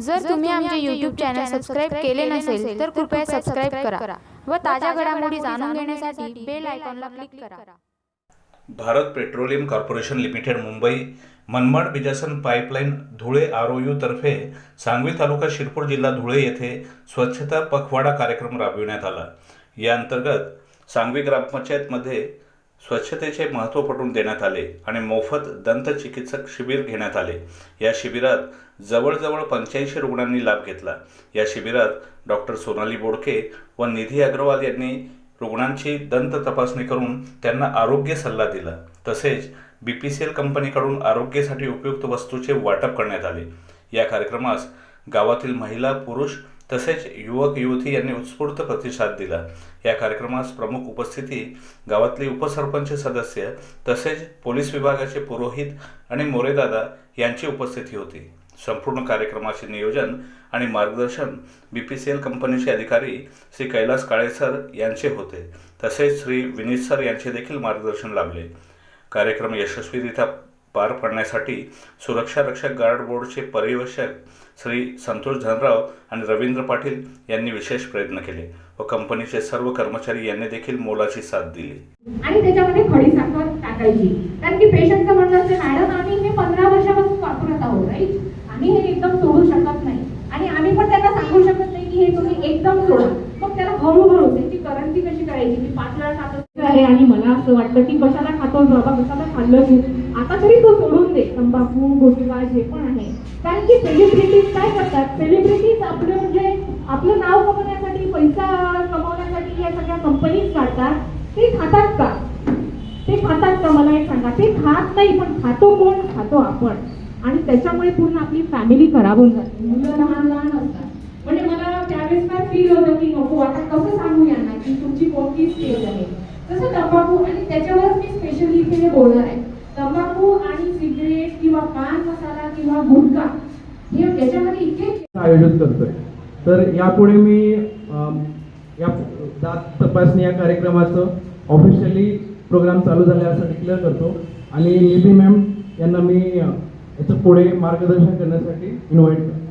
जर तुम्ही आमचे यूट्यूब चॅनल सबस्क्राईब केले नसेल तर कृपया सबस्क्राईब करा व ताज्या घडामोडी जाणून घेण्यासाठी बेल आयकॉनला क्लिक करा. Bharat petroleum corporation limited Mumbai Manmad Bijasan pipeline Dhule R O तर्फे सांगवी तालुका शिरपूर जिल्हा धुळे येथे स्वच्छता पखवाडा कार्यक्रम राबविण्यात आला. या अंतर्गत सांगवी ग्रामपंचायतमध्ये स्वच्छतेचे महत्त्व पटवून देण्यात आले आणि मोफत दंतचिकित्सक शिबिर घेण्यात आले. या शिबिरात जवळजवळ पंच्याऐंशी रुग्णांनी लाभ घेतला. या शिबिरात डॉक्टर सोनाली बोडके व निधी अग्रवाल यांनी रुग्णांची दंत तपासणी करून त्यांना आरोग्य सल्ला दिला. तसेच बी पी सी एल कंपनीकडून आरोग्यासाठी उपयुक्त वस्तूचे वाटप करण्यात आले. या कार्यक्रमास गावातील महिला पुरुष तसेच युवक युवती यांनी उत्स्फूर्त प्रतिसाद दिला. या कार्यक्रमास प्रमुख उपस्थिती गावातले उपसरपंच सदस्य तसेच पोलीस विभागाचे पुरोहित आणि मोरेदादा यांची उपस्थिती होती. संपूर्ण कार्यक्रमाचे नियोजन आणि मार्गदर्शन बी पी सी एल कंपनीचे अधिकारी श्री कैलास काळे सर यांचे होते. तसेच श्री विनीत सर यांचे देखील मार्गदर्शन लाभले. कार्यक्रम यशस्वीरित्या पार पाडण्यासाठी सुरक्षा रक्षक गार्ड बोर्डचे पर्यवेक्षक श्री संतोष धनराव आणि रवींद्र पाटील यांनी विशेष प्रयत्न केले व कंपनीचे सर्व कर्मचारी यांनी देखील मोलाची साथ दिली. आणि त्याच्यामध्ये खडी साखर टाकायची. कारण की पेशंटचं म्हणणं असते मॅडम आम्ही हे पंधरा वर्षापासून वापरत आहोत राईट? आम्ही हे एकदम सोडू शकत नाही. आणि आम्ही पण त्यांना सांगू शकत नाही की हे तुम्ही एकदम सोडा. मग त्याला हळूहळू त्याची करंटी कशी करायची? की पाच वेळा खातो आहे आणि मला असं वाटतं की कशाला खातो बाबा कशाला खाल्लं तू? आता तरी तो सोडून दे तंबाखू गुटखा जे पण आहे. कारण की सेलिब्रिटीज काय करतात? सेलिब्रिटीज आपलं म्हणजे आपलं नाव कमवण्यासाठी पैसा कमवण्यासाठी या सगळ्या कंपनीज काढतात. ते खातात का? ते खातात का? मला एक सांगा. ते खात नाही पण खातो कोण? खातो आपण. आणि त्याच्यामुळे पूर्ण आपली फॅमिली खराब होऊन जाते. मुलं लहान लहान असतात. म्हणजे मला त्यावेळेस काय फील होतं की नको आता कसं सांगू यांना की तुमची कोणती स्टेज आहे? आणि त्याच्यावरच मी स्पेशली इथे हे बोलणार आहे. तंबाखू आणि सिगरेट किंवा पान मसाला किंवा गुटखा हे त्याच्यामध्ये इतके आयोजित करतोय. तर यापुढे मी या दात तपासणी या कार्यक्रमाचं ऑफिशियली प्रोग्राम चालू झाला असं डिक्लेअर करतो. आणि निधी मॅम यांना मी याचं पुढे मार्गदर्शन करण्यासाठी इन्व्हाइट करतो.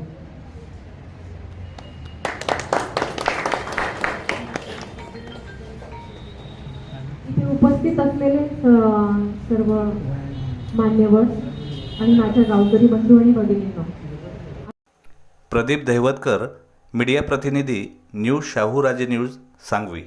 इथे उपस्थित असलेले सर्व मान्यवर आणि माझ्या गावकरी बंधू आणि भगिनींनो प्रदीप दहिवतकर मीडिया प्रतिनिधी न्यूज शाहूराजे न्यूज सांगवी.